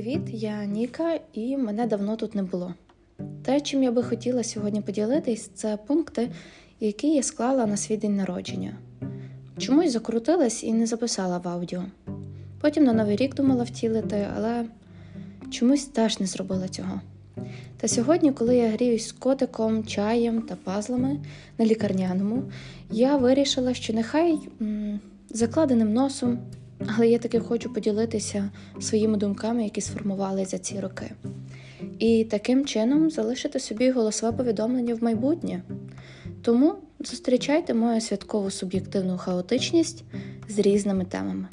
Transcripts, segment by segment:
Привіт, я Ніка, і мене давно тут не було. Те, чим я би хотіла сьогодні поділитись, це пункти, які я склала на свій день народження. Чомусь закрутилась і не записала в аудіо. Потім на новий рік думала втілити, але чомусь теж не зробила цього. Та сьогодні, коли я гріюсь з котиком, чаєм та пазлами на лікарняному, я вирішила, що нехай м, закладеним носом, але я таки хочу поділитися своїми думками, які сформувалися за ці роки. І таким чином залишити собі голосове повідомлення в майбутнє. Тому зустрічайте мою святкову суб'єктивну хаотичність з різними темами.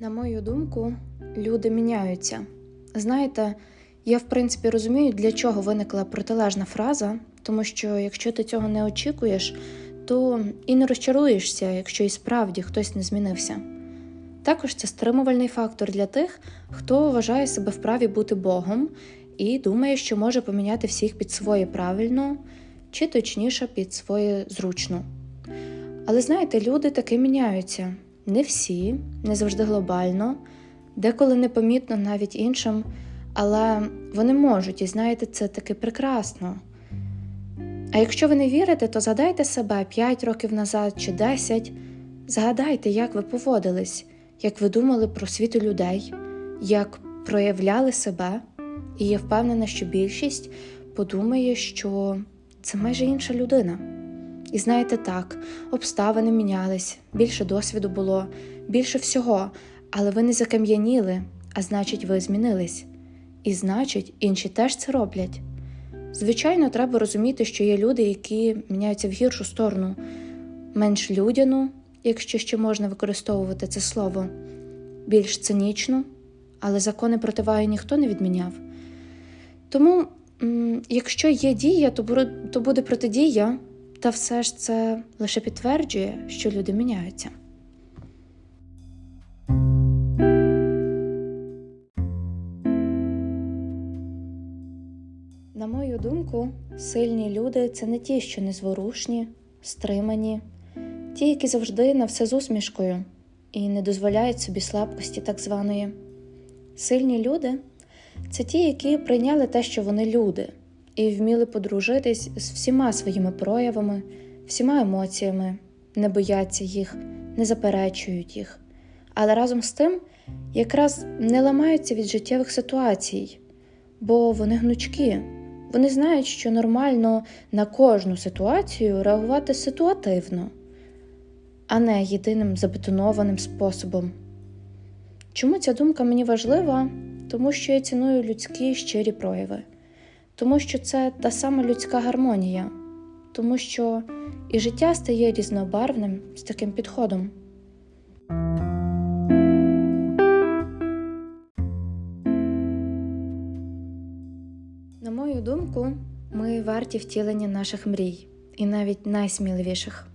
На мою думку, люди міняються. Знаєте, я в принципі розумію, для чого виникла протилежна фраза, тому що якщо ти цього не очікуєш, то і не розчаруєшся, якщо і справді хтось не змінився. Також це стримувальний фактор для тих, хто вважає себе вправі бути Богом і думає, що може поміняти всіх під своє правильно, чи точніше під своє зручно. Але знаєте, люди таки міняються. Не всі, не завжди глобально, деколи непомітно навіть іншим, але вони можуть, і знаєте, це таки прекрасно. А якщо ви не вірите, то згадайте себе 5 років назад чи 10, згадайте, як ви поводились, як ви думали про світ людей, як проявляли себе, і я впевнена, що більшість подумає, що це майже інша людина. І знаєте так, обставини мінялись, більше досвіду було, більше всього, але ви не закам'яніли, а значить, ви змінились. І значить, інші теж це роблять. Звичайно, треба розуміти, що є люди, які міняються в гіршу сторону, менш людяну, якщо ще можна використовувати це слово, більш цинічну, але закони противаги ніхто не відміняв. Тому, якщо є дія, то буде протидія. Та все ж це лише підтверджує, що люди міняються. На мою думку, сильні люди це не ті, що незворушні, стримані, ті, які завжди на все з усмішкою і не дозволяють собі слабкості так званої. Сильні люди це ті, які прийняли те, що вони люди і вміли подружитись з всіма своїми проявами, всіма емоціями, не бояться їх, не заперечують їх, але разом з тим якраз не ламаються від життєвих ситуацій, бо вони гнучкі, вони знають, що нормально на кожну ситуацію реагувати ситуативно, а не єдиним забетонованим способом. Чому ця думка мені важлива? Тому що я ціную людські щирі прояви тому що це та сама людська гармонія, тому що і життя стає різнобарвним з таким підходом. Думку, ми варті втілення наших мрій, і навіть найсміливіших.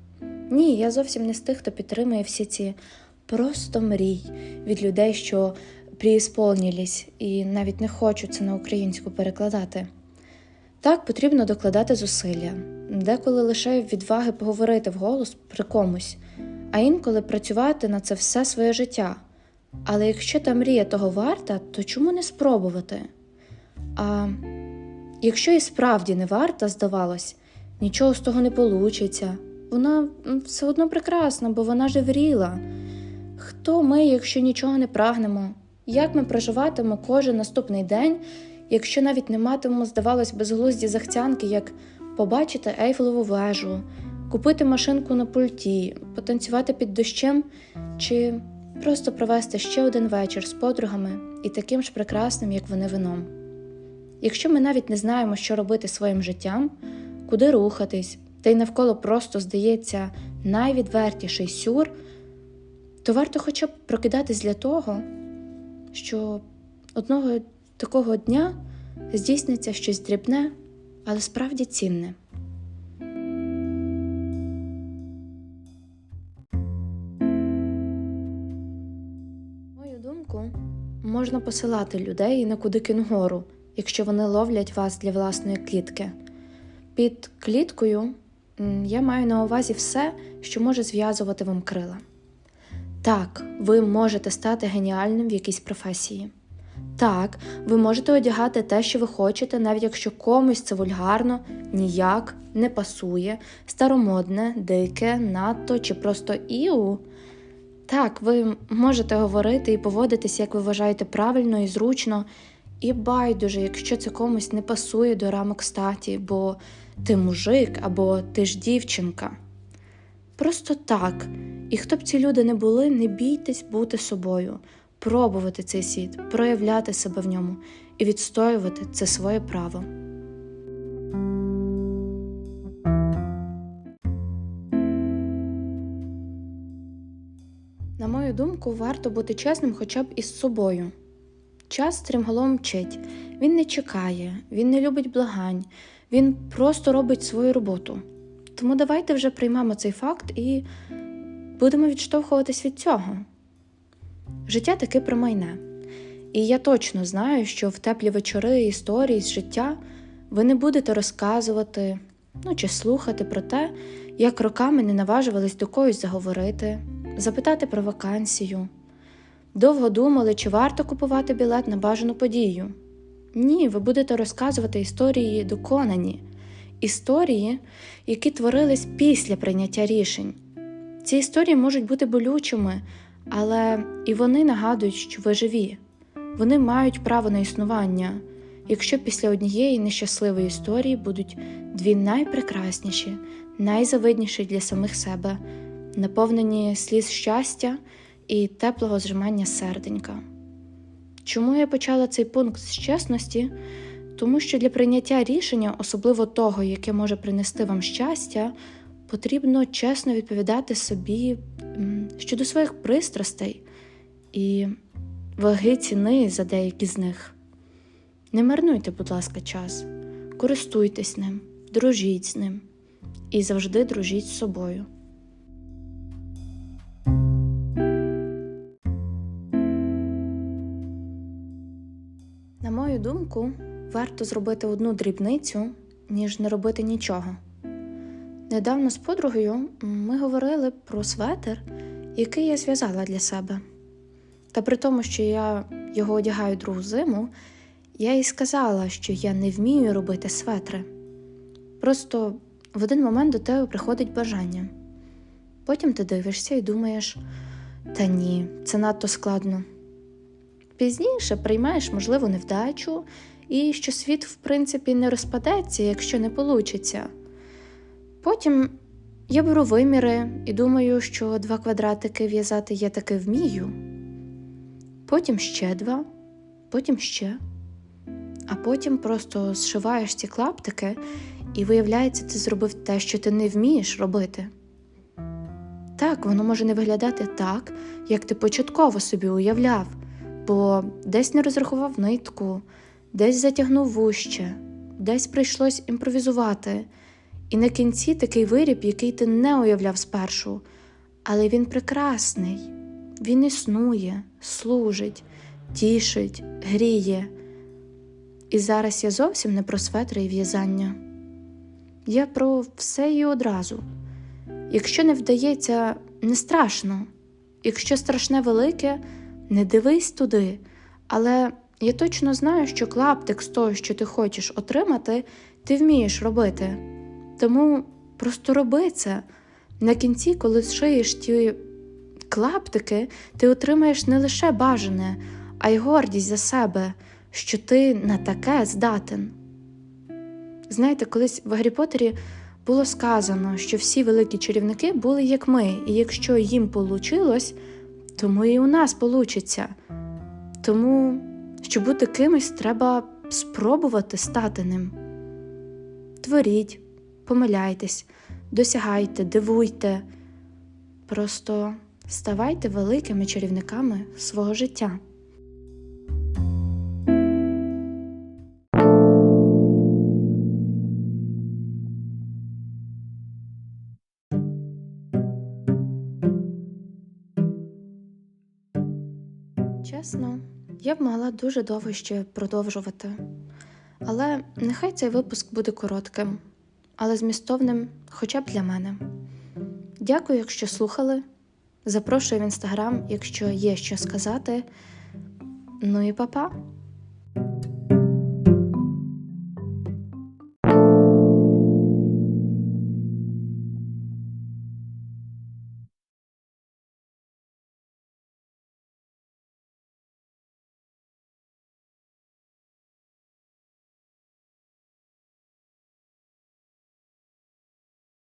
Ні, я зовсім не з тих, хто підтримує всі ці просто мрій від людей, що приісполнілись, і навіть не хочу це на українську перекладати. Так потрібно докладати зусилля, деколи лише відваги поговорити вголос при комусь, а інколи працювати на це все своє життя. Але якщо та мрія того варта, то чому не спробувати? А якщо і справді не варта, здавалось, нічого з того не получиться, вона все одно прекрасна, бо вона живріла. Хто ми, якщо нічого не прагнемо? Як ми проживатимемо кожен наступний день? якщо навіть не матимемо, здавалось, безглузді захцянки, як побачити ейфелеву вежу, купити машинку на пульті, потанцювати під дощем чи просто провести ще один вечір з подругами і таким ж прекрасним, як вони вином. Якщо ми навіть не знаємо, що робити своїм життям, куди рухатись, та й навколо просто здається найвідвертіший сюр, то варто хоча б прокидатись для того, що одного такого дня здійсниться щось дрібне, але справді цінне. Мою думку, можна посилати людей на куди кінгору, якщо вони ловлять вас для власної клітки. Під кліткою я маю на увазі все, що може зв'язувати вам крила. Так, ви можете стати геніальним в якійсь професії. Так, ви можете одягати те, що ви хочете, навіть якщо комусь це вульгарно, ніяк, не пасує, старомодне, дике, надто чи просто іу. Так, ви можете говорити і поводитися, як ви вважаєте правильно і зручно, і байдуже, якщо це комусь не пасує до рамок статі, бо ти мужик або ти ж дівчинка. Просто так. І хто б ці люди не були, не бійтесь бути собою, пробувати цей світ, проявляти себе в ньому і відстоювати це своє право. На мою думку, варто бути чесним хоча б із собою. Час стрімголом мчить, він не чекає, він не любить благань, він просто робить свою роботу. Тому давайте вже приймемо цей факт і будемо відштовхуватись від цього. Життя таки промайне. І я точно знаю, що в теплі вечори історії з життя ви не будете розказувати ну, чи слухати про те, як роками не наважувались до когось заговорити, запитати про вакансію. Довго думали, чи варто купувати білет на бажану подію. Ні, ви будете розказувати історії доконані, історії, які творились після прийняття рішень. Ці історії можуть бути болючими, але і вони нагадують, що ви живі. Вони мають право на існування, якщо після однієї нещасливої історії будуть дві найпрекрасніші, найзавидніші для самих себе, наповнені сліз щастя і теплого зжимання серденька. Чому я почала цей пункт з чесності? Тому що для прийняття рішення, особливо того, яке може принести вам щастя, потрібно чесно відповідати собі щодо своїх пристрастей і ваги ціни за деякі з них. Не марнуйте, будь ласка, час, користуйтесь ним, дружіть з ним і завжди дружіть з собою. Думку, варто зробити одну дрібницю, ніж не робити нічого. Недавно з подругою ми говорили про светр, який я зв'язала для себе. Та при тому, що я його одягаю другу зиму, я їй сказала, що я не вмію робити светри. Просто в один момент до тебе приходить бажання. Потім ти дивишся і думаєш, та ні, це надто складно. Пізніше приймаєш, можливо, невдачу, і що світ, в принципі, не розпадеться, якщо не получиться. Потім я беру виміри і думаю, що два квадратики в'язати я таки вмію. Потім ще два, потім ще. А потім просто зшиваєш ці клаптики, і виявляється, ти зробив те, що ти не вмієш робити. Так, воно може не виглядати так, як ти початково собі уявляв, бо десь не розрахував нитку, десь затягнув вуще, десь прийшлось імпровізувати. І на кінці такий виріб, який ти не уявляв спершу, але він прекрасний, він існує, служить, тішить, гріє. І зараз я зовсім не про светри і в'язання. Я про все і одразу. Якщо не вдається, не страшно, якщо страшне велике, не дивись туди, але я точно знаю, що клаптик з того, що ти хочеш отримати, ти вмієш робити. Тому просто роби це. На кінці, коли зшиєш ті клаптики, ти отримаєш не лише бажане, а й гордість за себе, що ти на таке здатен. Знаєте, колись в Гаррі Поттері було сказано, що всі великі чарівники були як ми, і якщо їм получилось, тому і у нас получиться. Тому, щоб бути кимось, треба спробувати стати ним. Творіть помиляйтесь, досягайте, дивуйте, просто ставайте великими чарівниками свого життя. Чесно, я б могла дуже довго ще продовжувати Але нехай цей випуск буде коротким, але змістовним хоча б для мене. Дякую, якщо слухали. Запрошую в інстаграм, якщо є що сказати. Ну і па-па!